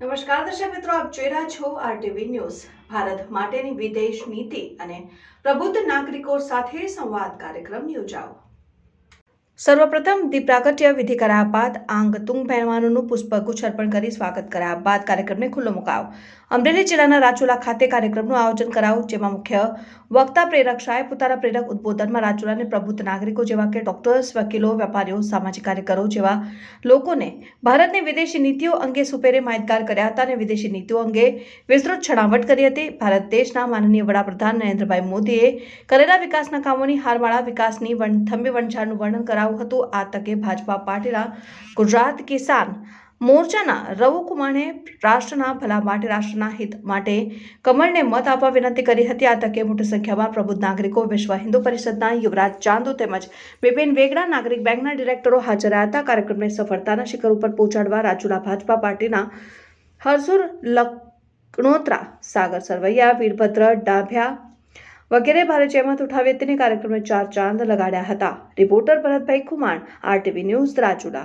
નમસ્કાર દર્શક મિત્રો, આપ જોઈ રહ્યા છો આરટીવી ન્યૂઝ ભારત માટેની વિદેશ નીતિ અને પ્રબુદ્ધ નાગરિકો સાથે સંવાદ કાર્યક્રમ યોજાઓ. સર્વપ્રથમ દીપ્રાગટ્ય વિધિ કરાયા બાદ આંગ તુંગ પહેરવાનોનું પુષ્પગુચ્છ અર્પણ કરી સ્વાગત કરાયા બાદ કાર્યક્રમને ખુલ્લો મુકાયો. અમરેલી જિલ્લાના રાજુલા ખાતે કાર્યક્રમનું આયોજન કરાયું, જેમાં મુખ્ય વક્તા પ્રેરક શાહે પોતાના પ્રેરક ઉદબોધનમાં રાજુલાને પ્રબુદ્ધ નાગરિકો જેવા કે ડોક્ટર્સ, વકીલો, વેપારીઓ, સામાજિક કાર્યકરો જેવા લોકોને ભારતની વિદેશી નીતિઓ અંગે સુપેરે માહિતગાર કર્યા હતા અને વિદેશી નીતિઓ અંગે વિસ્તૃત છણાવટ કરી હતી. ભારત દેશના માનનીય વડાપ્રધાન નરેન્દ્રભાઈ મોદીએ કરેલા વિકાસના કામોની હારમાળા, વિકાસની વણ વનથંભી વંચાળનું વર્ણન કરાયું હતું. આ તકે ભાજપા પાર્ટીના ગુજરાત કિસાન મોરચાના રવુકુમારે રાષ્ટ્રના ભલા માટે રાષ્ટ્રના હિત માટે કમળને મત આપવા વિનંતી કરી હતી. આ તકે મોટી સંખ્યામાં પ્રબુદ્ધ નાગરિકો વિશ્વ હિન્દુ પરિષદના યુવરાજ ચાંદુ તેમજ બિપિન વેગડા નાગરિક બેંકના ડિરેક્ટરો હાજર રહ્યા હતા. કાર્યક્રમને સફળતાના શિખર ઉપર પહોંચાડવા રાજુલા ભાજપા પાર્ટીના હરસુર લકણોત્રા સાગર સરવૈયા, વીરભદ્ર ડાભ્યા વગેરે ભારે જહેમત ઉઠાવી તેને કાર્યક્રમને ચાર ચાંદ લગાડ્યા હતા. Reporter Bharatbhai Khuman, RTV news Rajula.